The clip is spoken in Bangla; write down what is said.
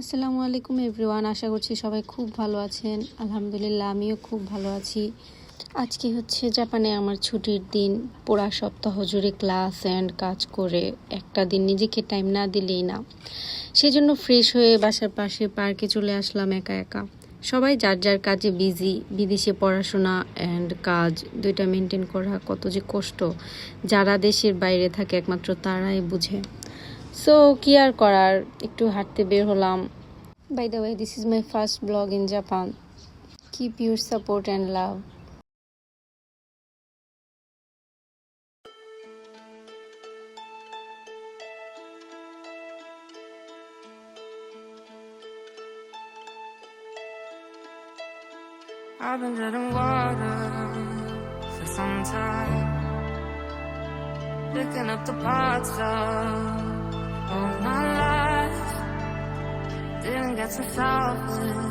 আসসালামু আলাইকুম এভরিওয়ান, আশা করছি সবাই খুব ভালো আছেন। আলহামদুলিল্লাহ, আমিও খুব ভালো আছি। আজকে হচ্ছে জাপানে আমার ছুটির দিন, পুরা সপ্তাহ জুড়ে ক্লাস অ্যান্ড কাজ করে একটা দিন নিজেকে টাইম না দিলেই না। সেজন্য ফ্রেশ হয়ে বাসার পাশে পার্কে চলে আসলাম একা একা। সবাই যার যার কাজে বিজি, বিদেশে পড়াশোনা অ্যান্ড কাজ দুইটা মেনটেন করা কত যে কষ্ট। যারা দেশের বাইরে থাকে, একমাত্র তারাই বুঝে। সো কি আর করার? একটু হাঁটতে বের হলাম। By the way this is my first blog in Japan keep your support and love I've been treading water for some time. Picking up the parts of that's a thousand.